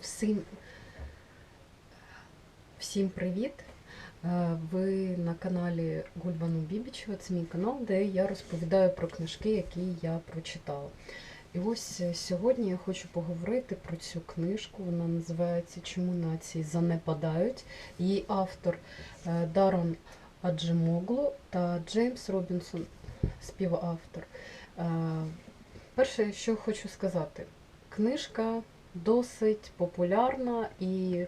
Всім, всім привіт! Е, Ви на каналі Гульбану Бібічева, це мій канал, де я розповідаю про книжки, які я прочитала. І ось е, сьогодні я хочу поговорити про цю книжку. Вона називається Чому нації занепадають. Її автор е, Дарон Аджемоглу та Джеймс Робінсон, співавтор. Перше, що хочу сказати, книжка досить популярна і,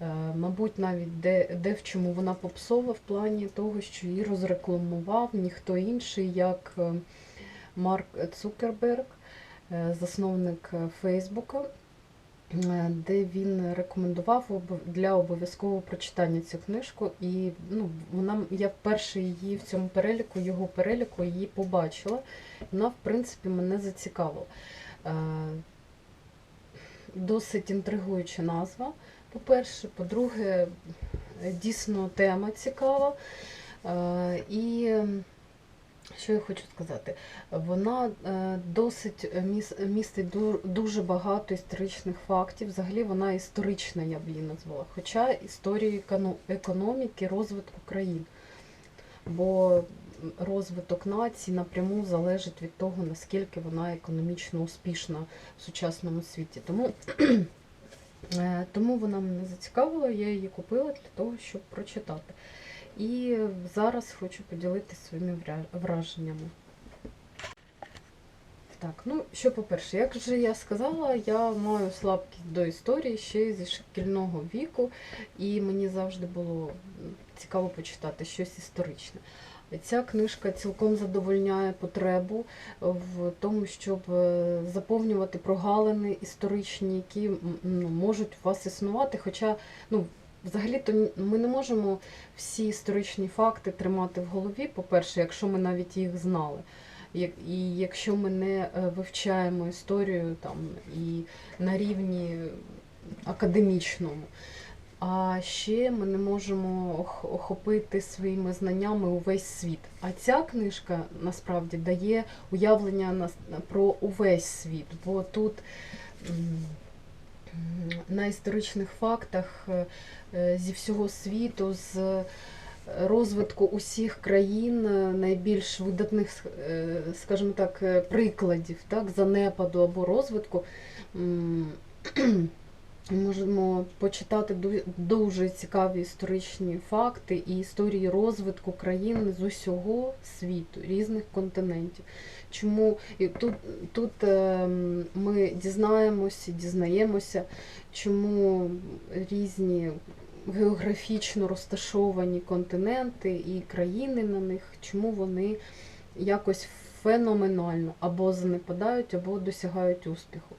е, мабуть, навіть де, де в чому вона попсова в плані того, що її розрекламував ніхто інший, як е, Марк Цукерберг, е, засновник Фейсбука, де він рекомендував для обов'язкового прочитання цю книжку. І ну, вона, я вперше її в цьому переліку, його переліку її побачила. Вона, в принципі, мене зацікавила. Досить інтригуюча назва, по-перше. По-друге, дійсно тема цікава. Е, І що я хочу сказати? Вона е, досить містить дуже багато історичних фактів. Взагалі вона історична, я б її назвала. Хоча історії економіки, розвитку країн. Бо розвиток нації напряму залежить від того, наскільки вона економічно успішна в сучасному світі. Тому, е, тому вона мене зацікавила, я її купила для того, щоб прочитати. І зараз хочу поділитися своїми враженнями. Так, ну що по-перше, як вже я сказала, я маю слабкість до історії ще зі шкільного віку, і мені завжди було цікаво почитати щось історичне. Ця книжка цілком задовольняє потребу в тому, щоб е, заповнювати прогалини історичні, які ну, можуть у вас існувати. Хоча, ну, взагалі-то ми не можемо всі історичні факти тримати в голові, по-перше, якщо ми навіть їх знали. І якщо ми не е, вивчаємо історію там і на рівні академічному, а ще ми не можемо охопити своїми знаннями увесь світ. А ця книжка насправді дає уявлення про увесь світ, бо тут на історичних фактах е, е, зі всього світу, з розвитку усіх країн, е, найбільш видатних, е, скажімо так, е, прикладів так, занепаду або розвитку. Можемо почитати дуже цікаві історичні факти і історії розвитку країн з усього світу, різних континентів. Чому і тут, тут ем, ми дізнаємося, дізнаємося, чому різні географічно розташовані континенти і країни на них, чому вони якось феноменально або занепадають, або досягають успіху.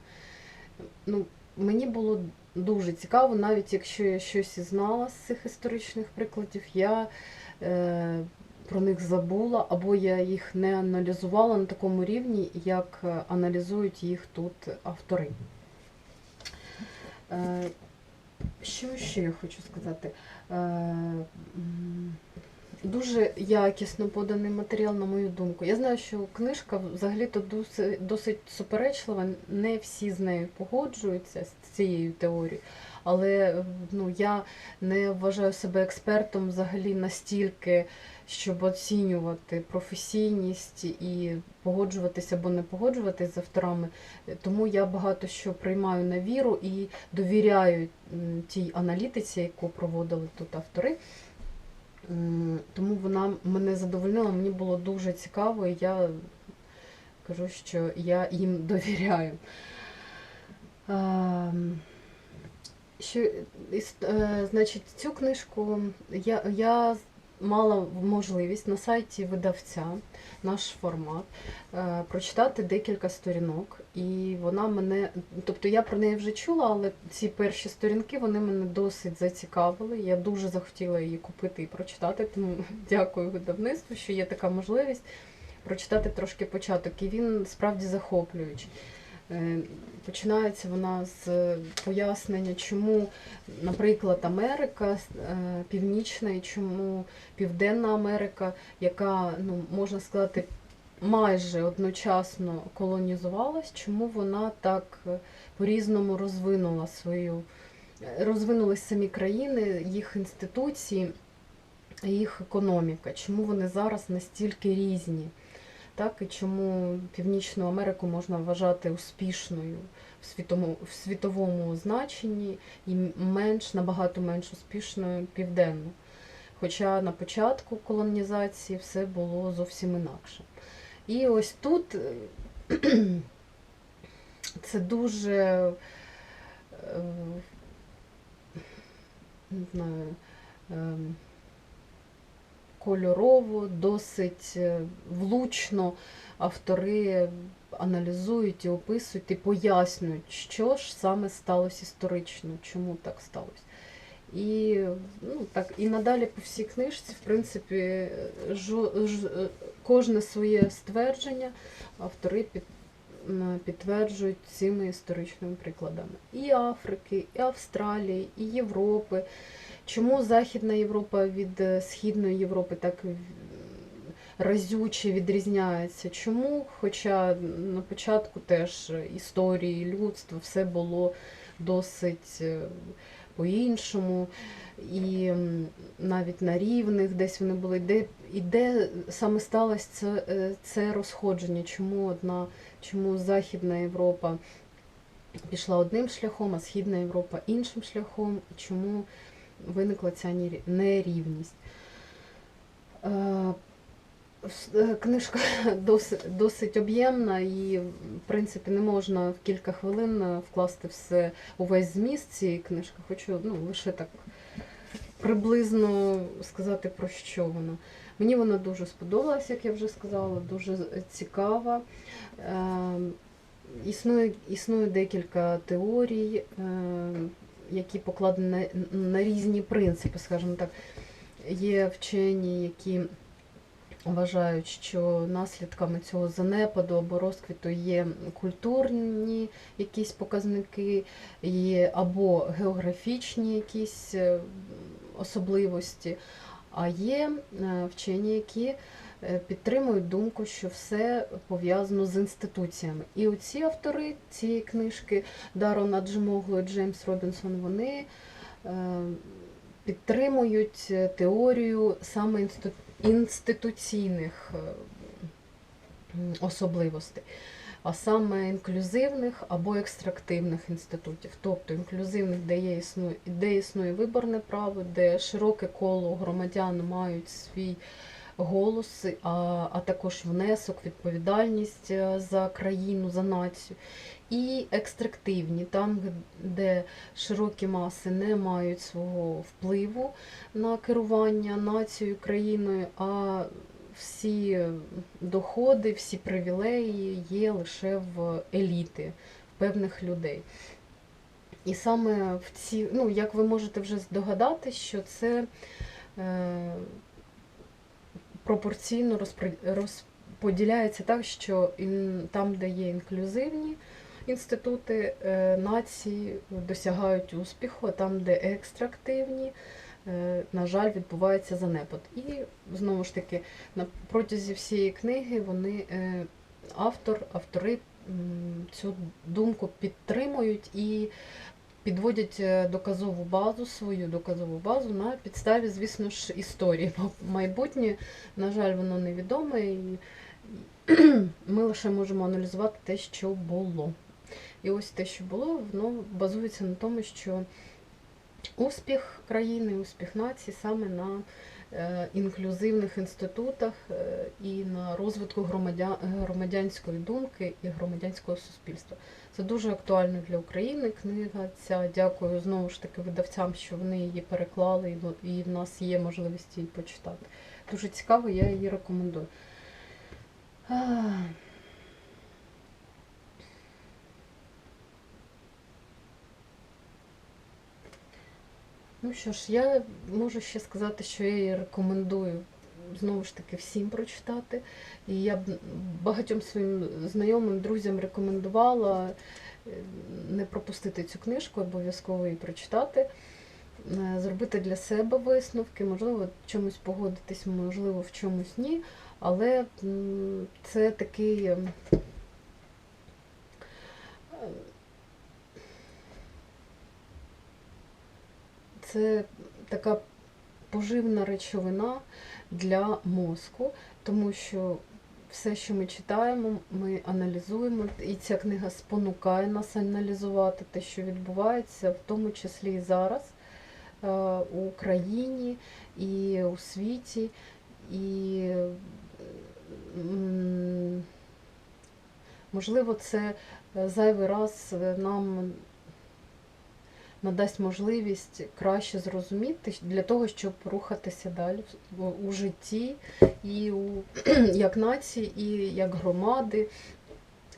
Ну, мені було дуже цікаво, навіть якщо я щось і знала з цих історичних прикладів, я е, про них забула, або я їх не аналізувала на такому рівні, як е, аналізують їх тут автори. Е, що ще я хочу сказати? Е, Дуже якісно поданий матеріал, на мою думку. Я знаю, що книжка взагалі-то досить, досить суперечлива, не всі з нею погоджуються з цією теорією, але ну, я не вважаю себе експертом взагалі настільки, щоб оцінювати професійність і погоджуватися або не погоджуватись з авторами. Тому я багато що приймаю на віру і довіряю тій аналітиці, яку проводили тут автори. Тому вона мене задовольнила, мені було дуже цікаво, і я кажу, що я їм довіряю. Що, е, значить, цю книжку я, я мала можливість на сайті видавця, наш формат, е, прочитати декілька сторінок, і вона мене, тобто я про неї вже чула, але ці перші сторінки вони мене досить зацікавили. Я дуже захотіла її купити і прочитати, тому дякую видавництву, що є така можливість прочитати трошки початок. І він справді захоплюючий. Е, Починається вона з пояснення, чому, наприклад, Америка е, Північна і чому Південна Америка, яка, ну, можна сказати, майже одночасно колонізувалась, чому вона так е, по-різному розвинула свою, е, розвинулись самі країни, їх інституції, їх економіка, чому вони зараз настільки різні. Так, і чому Північну Америку можна вважати успішною в світовому, в світовому значенні і менш, набагато менш успішною південну. Хоча на початку колонізації все було зовсім інакше. І ось тут е, це дуже е, не знаю, ем, кольорово, досить е, влучно автори аналізують і описують і пояснюють, що ж саме сталося історично, чому так сталося. І ну, так, і надалі по всій книжці, в принципі, жо, ж, е, кожне своє ствердження автори під, підтверджують цими історичними прикладами. І Африки, і Австралії, і Європи. Чому Західна Європа від е, Східної Європи так разюче відрізняється? Чому? Хоча на початку теж історії людства все було досить е, по-іншому, і навіть на рівних десь вони були, де, і де саме сталося це, е, це розходження, чому одна, чому Західна Європа пішла одним шляхом, а Східна Європа іншим шляхом, і чому виникла ця нері- нерівність. Е, е, Книжка досить, досить об'ємна і, в принципі, не можна в кілька хвилин е, вкласти все увесь зміст цієї книжки. Хочу ну, лише так приблизно сказати про що вона. Мені вона дуже сподобалась, як я вже сказала, дуже цікава. Існує, існує декілька теорій, які покладені на, різні принципи, скажімо так. Є вчені, які вважають, що наслідками цього занепаду або розквіту є культурні якісь показники, є або географічні якісь е, особливості, а є е, вчені, які підтримують думку, що все пов'язано з інституціями. І оці автори цієї книжки Дарон Аджемогло і Джеймс Робінсон, вони е, підтримують е, теорію саме інституційних е, особливостей, а саме інклюзивних або екстрактивних інститутів. Тобто інклюзивних, де є існує, де існує виборне право, де широке коло громадян мають свій голос, а, а також внесок, відповідальність е, за країну, за націю. І екстрактивні, там, де широкі маси не мають свого впливу на керування нацією, країною, а всі доходи, всі привілеї є лише в еліти, в певних людей. І саме в ці, ну, як ви можете вже здогадати, що це е, пропорційно розподіляється так, що там, де є інклюзивні інститути, е, нації досягають успіху, а там, де екстрактивні, е, на жаль, відбувається занепад. І знову ж таки, на протязі всієї книги вони е, автор, автори цю думку підтримують і підводять е, доказову базу, свою доказову базу на підставі, звісно ж, історії. Майбутнє, на жаль, воно невідоме, і ми лише можемо аналізувати те, що було. І ось те, що було, воно базується на тому, що успіх країни, успіх нації саме на інклюзивних інститутах е, і на розвитку громадян, громадянської думки і громадянського суспільства. Це дуже актуально для України. Книга ця. Дякую знову ж таки видавцям, що вони її переклали, і і в нас є можливість її почитати. Дуже цікаво, я її рекомендую. Ну що ж, я можу ще сказати, що я її рекомендую знову ж таки всім прочитати. І я б багатьом своїм знайомим, друзям рекомендувала е, не пропустити цю книжку, обов'язково її прочитати. е, зробити для себе висновки, можливо, в чомусь погодитись, можливо, в чомусь ні. Але це такий. ем, е, Це така поживна речовина для мозку, тому що все, що ми читаємо, ми аналізуємо, і ця книга спонукає нас аналізувати те, що відбувається, в тому числі і зараз е, у Україні і у світі. І можливо, це зайвий раз нам надасть можливість краще зрозуміти для того, щоб рухатися далі у житті і у, як нації, і як громади.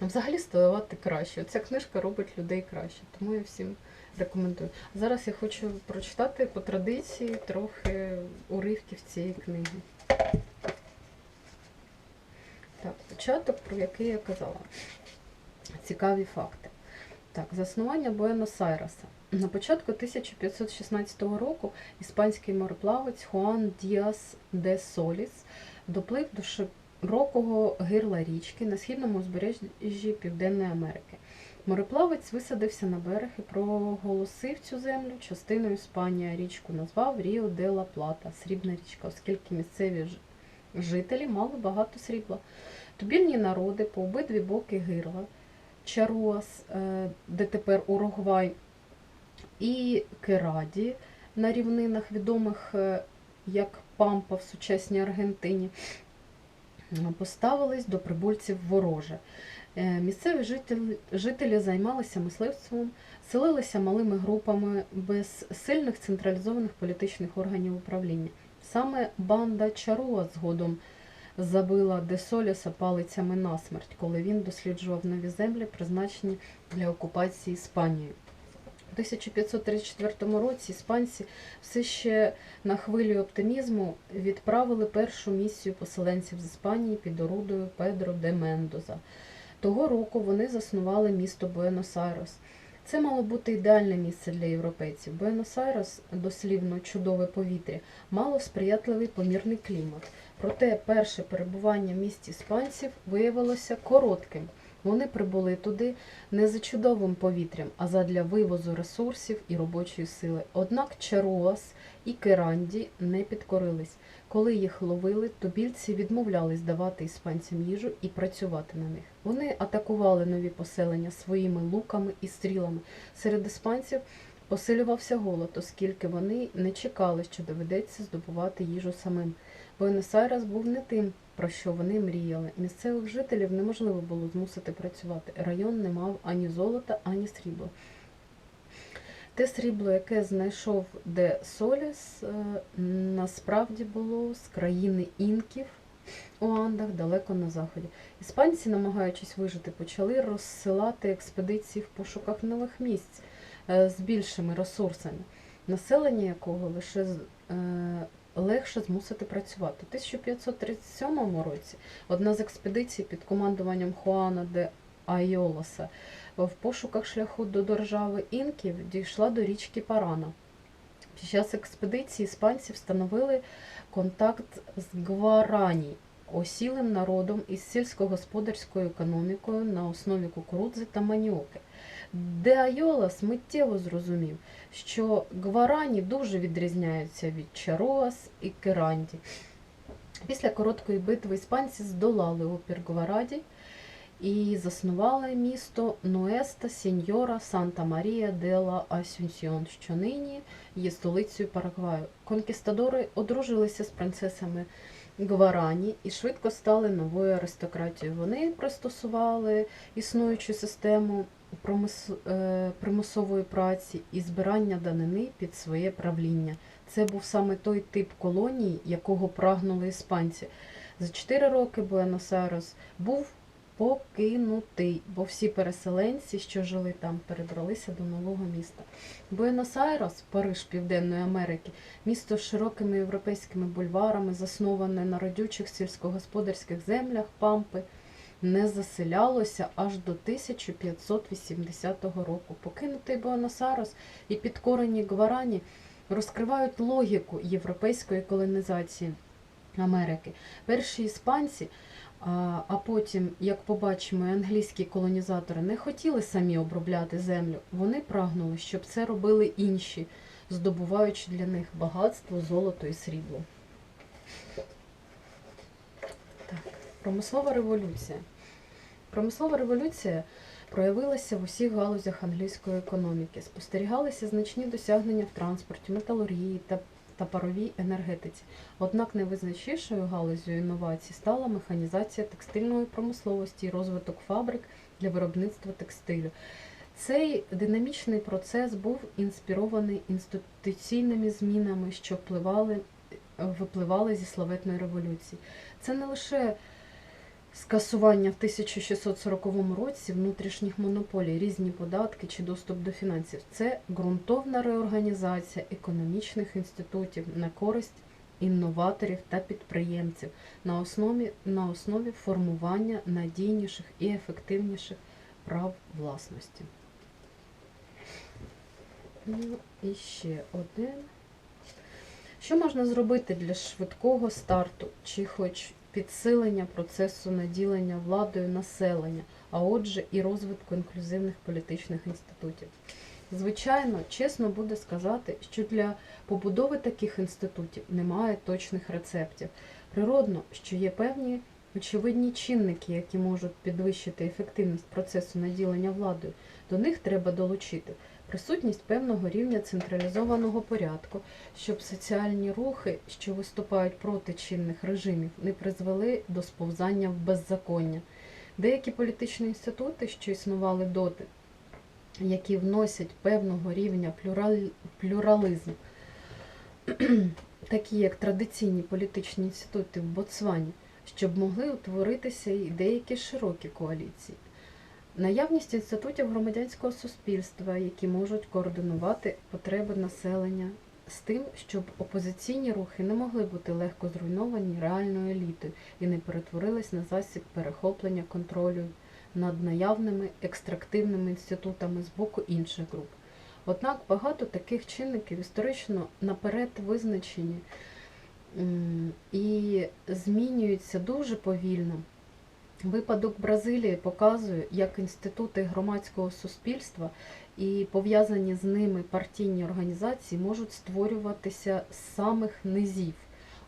Взагалі ставати краще. Ця книжка робить людей краще, тому я всім рекомендую. Зараз я хочу прочитати по традиції трохи уривків цієї книги. Так, початок, про який я казала. Цікаві факти. Так, заснування Буенос-Айреса. На початку 1516 року іспанський мореплавець Хуан Діас де Соліс доплив до широкого гирла річки на східному узбережжі Південної Америки. Мореплавець висадився на берег і проголосив цю землю частиною Іспанії, річку назвав Ріо де ла Плата, срібна річка, оскільки місцеві жителі мали багато срібла. Тубільні народи по обидві боки гирла, Чаруас, е, де тепер Уругвай, і Кераді на рівнинах, відомих е, як Пампа в сучасній Аргентині, е, поставились до прибульців вороже. Е, Місцеві жителі, займалися мисливством, селилися малими групами без сильних централізованих політичних органів управління. Саме банда Чаруа згодом забила Десоліса палицями насмерть, коли він досліджував нові землі, призначені для окупації Іспанією. У 1534 році іспанці все ще на хвилі оптимізму відправили першу місію поселенців з Іспанії під орудою Педро де Мендоза. Того року вони заснували місто Буенос-Айрес. Це мало бути ідеальне місце для європейців. Буенос-Айрес, дослівно чудове повітря, мало сприятливий помірний клімат. Проте перше перебування в місті іспанців виявилося коротким. Вони прибули туди не за чудовим повітрям, а задля вивозу ресурсів і робочої сили. Однак Чаруас і Керанді не підкорились. Коли їх ловили, тубільці відмовлялись давати іспанцям їжу і працювати на них. Вони атакували нові поселення своїми луками і стрілами. Серед іспанців посилювався голод, оскільки вони не чекали, що доведеться здобувати їжу самим. Буенос-Айрес був не тим, про що вони мріяли. Місцевих жителів неможливо було змусити працювати. Район не мав ані золота, ані срібла. Те срібло, яке знайшов де Соліс, е, насправді було з країни інків у Андах далеко на заході. Іспанці, намагаючись вижити, почали розсилати експедиції в пошуках нових місць е, з більшими ресурсами, населення якого лише е, легше змусити працювати. У 1537 році одна з експедицій під командуванням Хуана де Айолоса в пошуках шляху до держави інків дійшла до річки Парана. Під час експедиції іспанці встановили контакт з Гварані, осілим народом із сільськогосподарською економікою на основі кукурудзи та маніоки. Де Айолас миттєво зрозумів, що гварані дуже відрізняються від Чаруас і Керанді. Після короткої битви іспанці здолали опір Гвараді і заснували місто Нуеста Сіньора Санта Марія де ла Асюнсьйон, що нині є столицею Парагваю. Конкістадори одружилися з принцесами Гварані і швидко стали новою аристократією. Вони пристосували існуючу систему примусової праці і збирання данини під своє правління. Це був саме той тип колонії, якого прагнули іспанці. За чотири роки Буенос-Айрес був покинутий, бо всі переселенці, що жили там, перебралися до нового міста. Буенос-Айрес, Париж Південної Америки, місто з широкими європейськими бульварами, засноване на родючих сільськогосподарських землях Пампи, не заселялося аж до 1580 року. Покинутий Буенос-Айрес і підкорені Гварані розкривають логіку європейської колонізації Америки. Перші іспанці, а потім, як побачимо, англійські колонізатори не хотіли самі обробляти землю, вони прагнули, щоб це робили інші, здобуваючи для них багатство, золото і срібло. Промислова революція. Промислова революція проявилася в усіх галузях англійської економіки. Спостерігалися значні досягнення в транспорті, металургії та, та паровій енергетиці. Однак найвизначнішою галузю інновацій стала механізація текстильної промисловості і розвиток фабрик для виробництва текстилю. Цей динамічний процес був інспірований інституційними змінами, що впливали, випливали зі славетної революції. Це не лише скасування в 1640 році внутрішніх монополій, різні податки чи доступ до фінансів. Це ґрунтовна реорганізація економічних інститутів на користь інноваторів та підприємців на основі, на основі формування надійніших і ефективніших прав власності. Ну і ще один. Що можна зробити для швидкого старту чи хоч підсилення процесу наділення владою населення, а отже, і розвитку інклюзивних політичних інститутів? Звичайно, чесно буде сказати, що для побудови таких інститутів немає точних рецептів. Природно, що є певні очевидні чинники, які можуть підвищити ефективність процесу наділення владою. До них треба долучити присутність певного рівня централізованого порядку, щоб соціальні рухи, що виступають проти чинних режимів, не призвели до сповзання в беззаконня. Деякі політичні інститути, що існували доти, які вносять певного рівня плюрализм, такі як традиційні політичні інститути в Ботсвані, щоб могли утворитися і деякі широкі коаліції. Наявність інститутів громадянського суспільства, які можуть координувати потреби населення з тим, щоб опозиційні рухи не могли бути легко зруйновані реальною елітою і не перетворились на засіб перехоплення контролю над наявними екстрактивними інститутами з боку інших груп. Однак багато таких чинників історично наперед визначені і змінюються дуже повільно. Випадок Бразилії показує, як інститути громадського суспільства і пов'язані з ними партійні організації можуть створюватися з самих низів.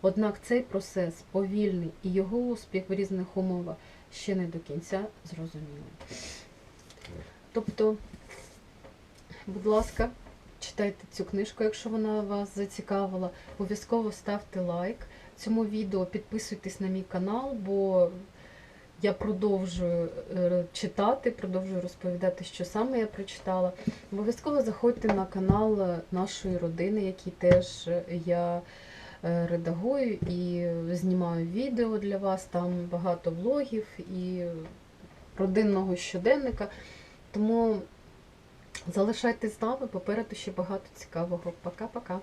Однак цей процес повільний і його успіх в різних умовах ще не до кінця зрозумілий. Тобто, будь ласка, читайте цю книжку, якщо вона вас зацікавила. Обов'язково ставте лайк цьому відео, підписуйтесь на мій канал, бо я продовжую е, читати, продовжую розповідати, що саме я прочитала. Обов'язково заходьте на канал е, нашої родини, який теж е, я редагую і знімаю відео для вас. Там багато влогів і родинного щоденника. Тому залишайтесь з нами, попереду ще багато цікавого. Пока-пока.